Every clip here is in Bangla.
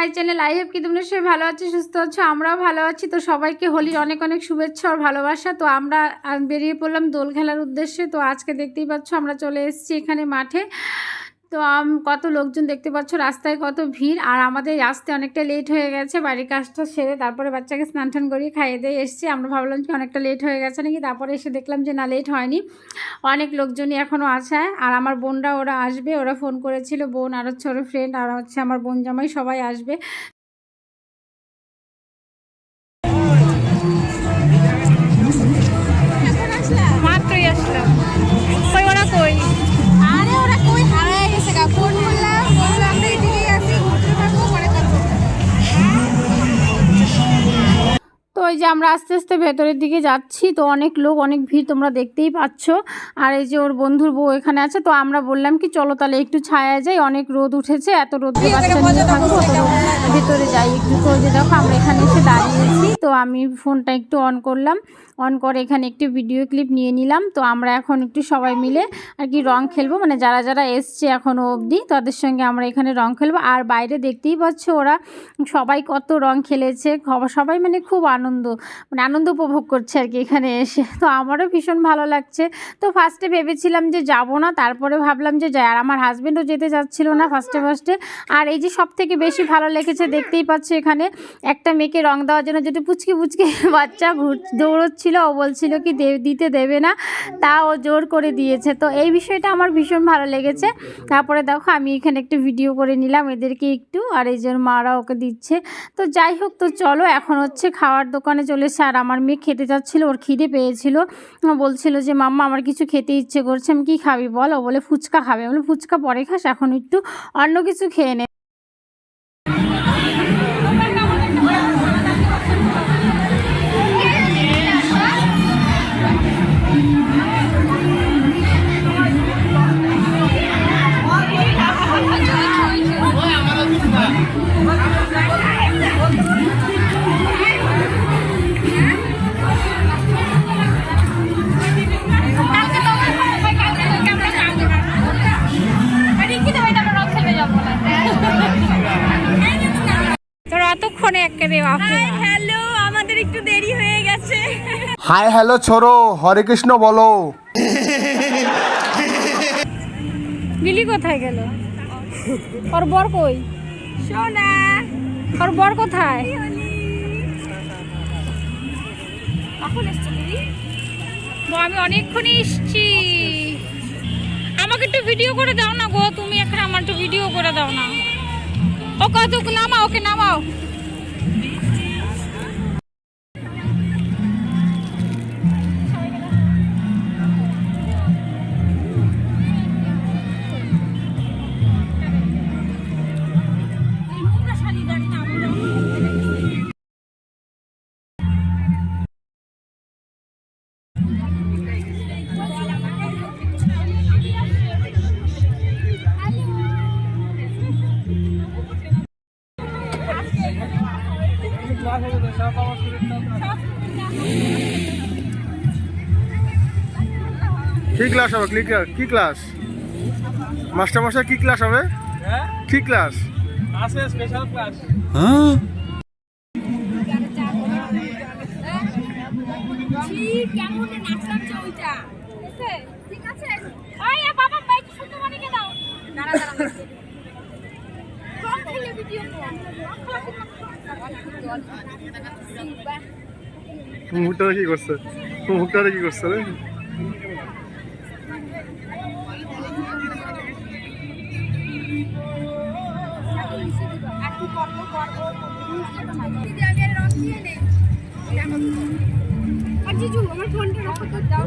মাই চ্যানেল, আই হ্যাভ কি তুমি সবাই ভালো আছো, সুস্থ আছো, আমরাও ভালো আছি। তো সবাইকে হোলির অনেক অনেক শুভেচ্ছা আর ভালোবাসা। তো আমরা বেরিয়ে পড়লাম দোল খেলার উদ্দেশ্যে। তো আজকে দেখতেই পাচ্ছ আমরা চলে এসেছি এখানে মাঠে। তো, আম- কত লোকজন দেখতে পাচ্ছ? রাস্তায় কত ভিড়। আর আমাদের আসতে অনেকটা লেট হয়ে গেছে। বাড়ির কাজটা সেরে তারপরে বাচ্চাকে স্নান টান করিয়ে খাইয়ে দিয়ে এসেছি। আমরা ভাবলাম যে অনেকটা লেট হয়ে গেছে নাকি? তারপরে এসে দেখলাম যে না, লেট হয়নি। অনেক লোকজনই এখনও আছে। আর আমার বোনরা ওরা আসবে। ওরা ফোন করেছিল বোন আর হচ্ছে ওর ফ্রেন্ড আর হচ্ছে আমার বোন জামাই সবাই আসবে। ওই যে আমরা আস্তে আস্তে ভেতরের দিকে যাচ্ছি তো অনেক লোক অনেক ভিড় তোমরা দেখতেই পাচ্ছ। আর এই যে ওর বন্ধুর বউ এখানে আছে তো আমরা বললাম কি চলো তাহলে একটু ছায়া যাই অনেক রোদ উঠেছে এত রোদ ভেতরে যাই একটু। তো যে দেখো আমরা এখানে এসে দাঁড়িয়েছি তো আমি ফোনটা একটু অন করলাম। অন করে এখানে একটু ভিডিও ক্লিপ নিয়ে নিলাম। তো আমরা এখন একটু সবাই মিলে আর কি রং খেলব। মানে যারা যারা এসছে এখনও অবধি, তাদের সঙ্গে আমরা এখানে রং খেলব। আর বাইরে দেখতেই পাচ্ছ ওরা সবাই কত রং খেলেছে। সবাই মানে খুব আনন্দ মানে আনন্দ উপভোগ করছে আর কি এখানে এসে। তো আমারও ভীষণ ভালো লাগছে। তো ফার্স্টে ভেবেছিলাম যে যাব না, তারপরে ভাবলাম যে যাই, আর আমার হাজব্যান্ডও যেতে যাচ্ছিল না ফার্স্টে ফার্স্টে আর এই যে সব থেকে বেশি ভালো লেগেছে, দেখতেই পাচ্ছ এখানে একটা মেয়েকে রং দেওয়ার জন্য যেটা পুচকি পুচকি বাচ্চা ঘুর, দৌড়চ্ছিল ও বলছিল কি দিতে দেবে না, তা ও জোর করে দিয়েছে। তো এই বিষয়টা আমার ভীষণ ভালো লেগেছে। তারপরে দেখো, আমি এখানে একটু ভিডিও করে নিলাম, এদেরকে একটু, আর এই যে ওর মারা ওকে দিচ্ছে। তো যাই হোক, তো চলো, এখন হচ্ছে খাওয়ার দোকানে চলে এসে, আর আমার মেয়ে খেতে যাচ্ছিল, ওর খিদে পেয়েছিল। বলছিল যে, মাম্মা, আমার কিছু খেতে ইচ্ছে করছে, আমি কী খাবি বল? ও বলে, ফুচকা খাবে। বলে, ফুচকা পরে খাস, এখন একটু অন্য কিছু খেয়ে নে। অতক্ষণে হ্যালো আমাদের একটু দেরি হয়ে গেছে। হাই হ্যালো ছোড়ো। হরে কৃষ্ণ বলো। বিলি কোথায় গেল? ওর বর কই? সোনা। ওর বর কোথায়? কখন আমি অনেকক্ষণই এসছি। আমাকে একটু ভিডিও করে দাও না গো। তুমি এখানে আমার একটু ভিডিও করে দাও না। ও কত নামাও ওকে নামাও। কি ক্লাস হবে? কি ক্লাস কি ক্লাস মাস্টার মাস্টার কি ক্লাস হবে? কি ক্লাস আছে স্পেশাল ক্লাস কেমন নাচলাম যে ওইটা ঠিক আছে ওই বাবা বাইক শুনতে দাও। দাঁড়া দাঁড়া রং খেলে ভিডিও মুখটা কি করছে? মুখটা কি করছে রে? আর জিজু আমার ফোনটা রাখো তো দাও।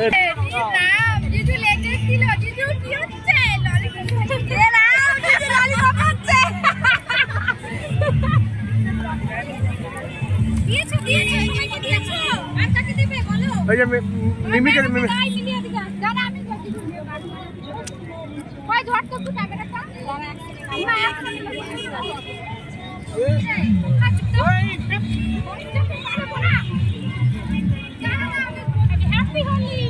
না। দাঁড়া, না, আমি- Happy Holi!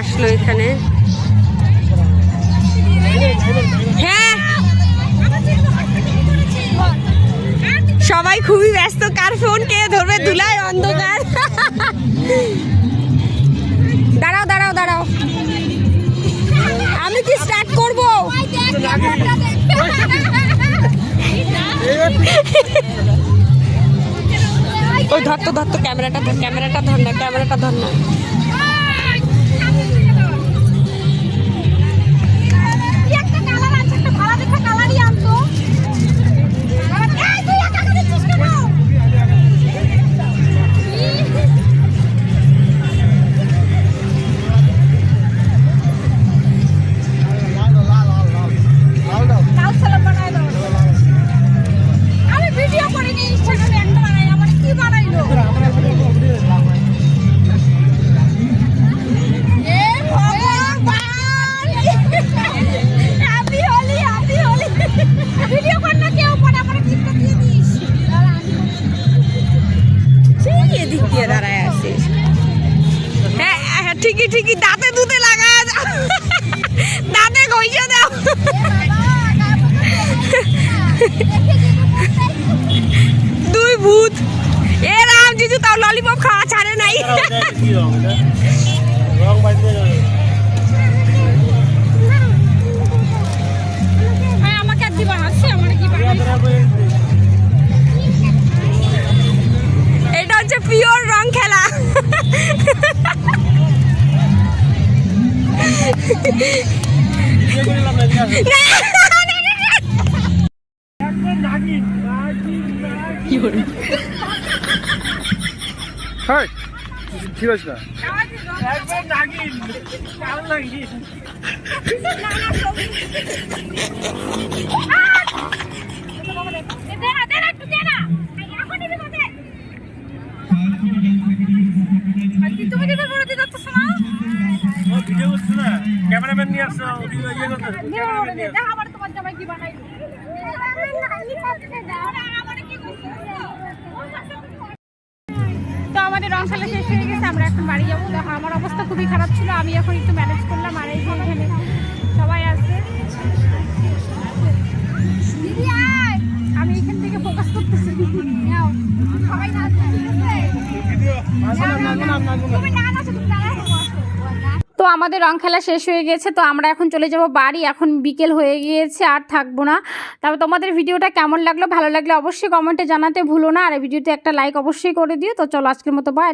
আসলো এখানে। হ্যাঁ। সবাই খুবই ব্যস্ত। কার ফোন কে ধরবে? ধুলায় অন্ধকার। দাঁড়াও দাঁড়াও দাঁড়াও। আমি কি স্টার্ট করব? ওই ধর তো ধর তো, ক্যামেরাটা ধর ক্যামেরাটা ধর না, ক্যামেরাটা ধর না। ঠিকই দাঁতে দুতে লাগা দাঁতে ঘষে দাও। দুই ভূত। এ রাম জিজু তাও ললিপপ খাওয়া ছাড়ে নাই। আমাকে আর দিবা আছে আমার কি এটা হচ্ছে পিওর রং খেলা। ঠিক আছে না একবার নাগিন কাল নাগিন দে না দে না একটু দে না এখনই দিব দে আর তুই তুমি দিবে বড় দিতে তো শোনা ও ভিডিও করছে না ক্যামেরাম্যান নিয়ে আসছো ওদিকে ইয়ে করতে দে বড় দে দেখ আমার তোমার জামাই কি বানাইলো আমার কি করছিস তো আমাদের রং খেলা শেষ হয়ে গেছে আমরা এখন বাড়ি যাব। দেখো আমার অবস্থা খুবই খারাপ ছিল আমি এখন একটু ম্যানেজ করলাম আর এই এখানে সবাই আছে। আমি এখান থেকে ফোকাস করতেছি। সবাই আছে? তুমি না নাচো তুমি দাঁড়াও। তো আমাদের রং খেলা শেষ হয়ে গেছে, তো আমরা এখন চলে যাব বাড়ি। এখন বিকেল হয়ে গিয়েছে, আর থাকব না। তারপর তোমাদের ভিডিওটা কেমন লাগল, ভালো লাগলে অবশ্যই কমেন্টে জানাতে ভুলো না। আর ভিডিওতে একটা লাইক অবশ্যই করে দিও। তো চলো আজকের মতো বাই